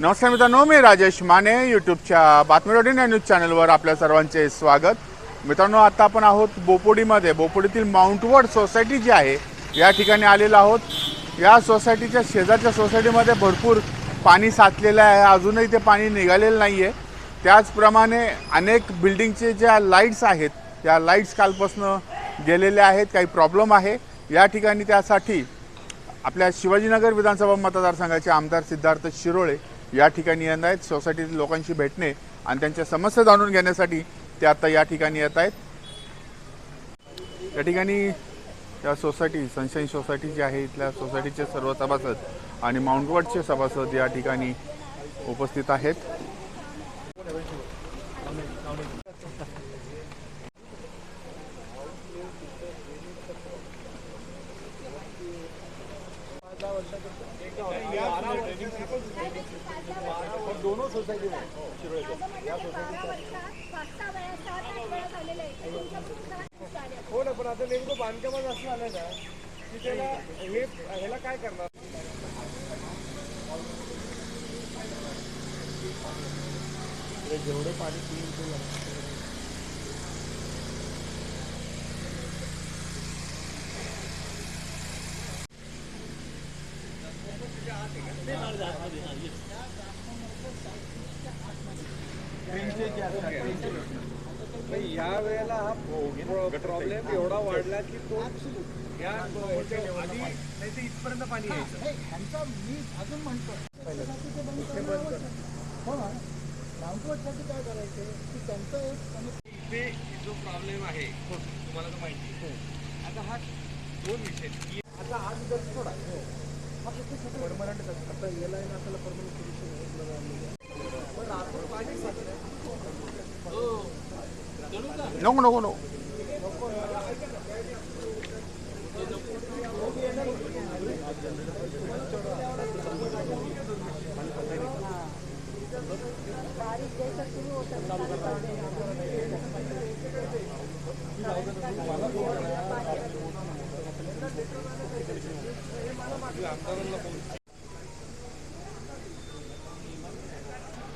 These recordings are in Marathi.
नमस्कार मित्रांनो मी राजेश माने यूट्यूबच्या बातमीरोडी न्यूज चॅनलवर आपल्या सर्वांचे स्वागत. मित्रांनो आता आपण आहोत बोपोडीमध्ये. बोपोडीतील माउंटवर्ड सोसायटी जी आहे या ठिकाणी आलेलो आहोत. या सोसायटीच्या शेजारच्या सोसायटीमध्ये भरपूर पाणी साचलेलं आहे. अजूनही ते पाणी निघालेलं नाही आहे त्याचप्रमाणे अनेक बिल्डिंगचे ज्या लाईट्स आहेत त्या लाईट्स कालपासनं गेलेल्या आहेत. काही प्रॉब्लेम आहे. या ठिकाणी त्यासाठी आपल्या शिवाजीनगर विधानसभा मतदारसंघाचे आमदार सिद्धार्थ शिरोळे या ठिकाणी येत आहेत. सोसायटीतील लोकांशी भेटणे आणि त्यांच्या समस्या जाणून घेण्यासाठी ते आता या ठिकाणी येत आहेत. या ठिकाणी या सोसायटी सनशाईन सोसायटी जी आहे इथल्या सोसायटीचे सर्व सभासद आणि माउंटवर्डचे सभासद या ठिकाणी उपस्थित आहेत. हो ना पण आता नेमकं बांधकामात असं आलं ना की त्याला हे ह्याला काय करणार? जेवढं पाणी पिईल ते नाही, या वेळेला हा प्रॉब्लेम एवढा वाढला की तो या आधी नाही तर इथपर्यंत पाणी यायचं. इथे जो प्रॉब्लेम आहे तुम्हाला तर माहिती आता हा दोन विषय की आता आज जर सोडा. हा. फक्त परमनंट आता याला आहे ना आपल्याला परमनंट सोल्युशन पण रात्र पाणी नको नको नको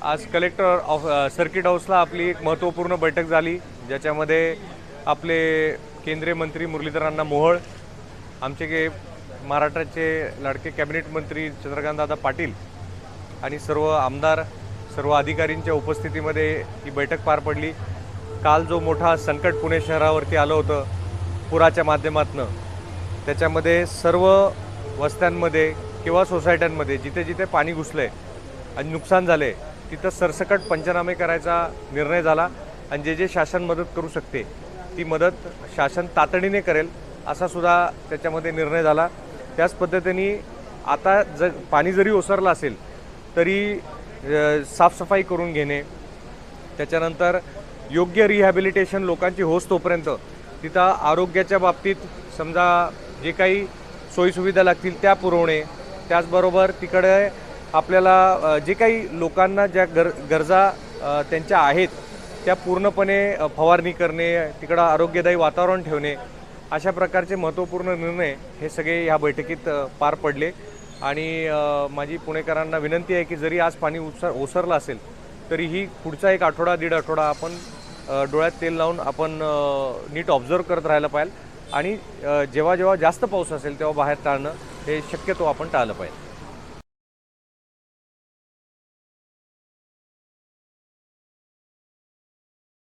आज कलेक्टर ऑफ सर्किट हाऊसला आपली एक महत्त्वपूर्ण बैठक झाली. ज्याच्यामध्ये आपले केंद्रीय मंत्री मुरलीधरांना मोहोळ आमचे के महाराष्ट्राचे लाडके कॅबिनेट मंत्री चंद्रकांतदादा पाटील आणि सर्व आमदार सर्व अधिकारींच्या उपस्थितीमध्ये ही बैठक पार पडली. काल जो मोठा संकट पुणे शहरावरती आलं होतं पुराच्या माध्यमातनं त्याच्यामध्ये सर्व वस्त्यांमध्ये किंवा सोसायट्यांमध्ये जिथे जिथे पाणी घुसलं आहे आणि नुकसान झालं आहे तिथं सरसकट पंचनामे करायचा निर्णय झाला. आणि जे जे शासन मदत करू शकते ती मदत शासन तातडीने करेल असा सुद्धा त्याच्यामध्ये निर्णय झाला. त्याच पद्धतीने आता ज पाणी जरी ओसरलं असेल तरी साफसफाई करून घेणे त्याच्यानंतर योग्य रिहॅबिलिटेशन लोकांची होस तोपर्यंत तिथं आरोग्याच्या बाबतीत समजा जे काही सोयीसुविधा लागतील त्या पुरवणे त्याचबरोबर तिकडे आपल्याला जे काही लोकांना ज्या गर गरजा त्यांच्या आहेत त्या पूर्णपणे फवारणी करणे तिकडं आरोग्यदायी वातावरण ठेवणे अशा प्रकारचे महत्त्वपूर्ण निर्णय हे सगळे ह्या बैठकीत पार पडले. आणि माझी पुणेकरांना विनंती आहे की जरी आज पाणी उसर ओसरलं असेल तरीही पुढचा एक आठवडा दीड आठवडा आपण डोळ्यात तेल लावून आपण नीट ऑब्झर्व करत राहायला पाहिजे. आणि जेव्हा जेव्हा जास्त पाऊस असेल तेव्हा बाहेर टाळणं हे शक्यतो आपण टाळलं पाहिजे.